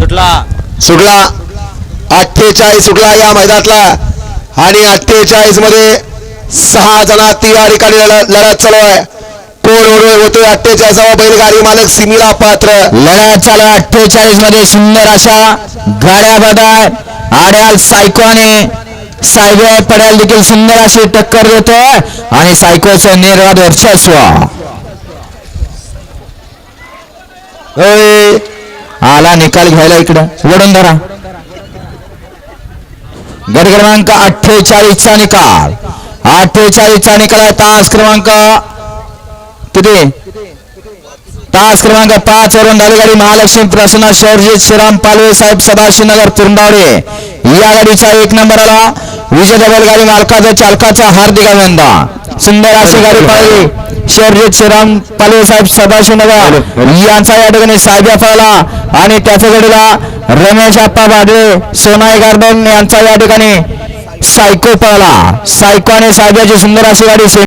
सुटला. सुटला. अठ्ठेचाळीस सुटला या मैदानातला. आणि अठ्ठेचाळीसमध्ये सहा जणांती या ठिकाणी लढ- लढत चालू आहे. कोण होतोय अठ्ठेचाळीसावा बैलगाडी मालक सिमिला पात्र. लढत चालू अठ्ठेचाळीसमध्ये सुंदर अशा गाड्या बघाय आड्याल सायकोने सायबे पड्याल देखील सुंदर अशी टक्कर देतोय. आणि सायकोचं निर्वाद वर्चस्व. आला निकाल घ्यायला इकडं. वडून धरा. गट क्रमांक अठ्ठेचाळीसचा निकाल. अठ्ठेचाळीसचा निकाल आहे. तास क्रमांक किती? तास क्रमांक पाच वरून गाडी महालक्ष्मी प्रसन्न शौर्य श्रीराम पालवे साहेब सदाशिवनगर तुरंडावडे या गाडीचा एक नंबर आला. विजय बैलगाडी मालकाचा चालकाचा हार्दिक अभिनंदन. सुंदर अशी गाडी पाहिली शौर्य श्रीराम पालवे साहेब सदाशिवनगर यांचा या ठिकाणी साहेब्या पाहिला आणि त्याच्या गाडीला रमेश आप्पा बाडळे सोनाई गार्डन यांचा या ठिकाणी सायको पाहिला सायको आणि साहेबाची सुंदर अशी गाडी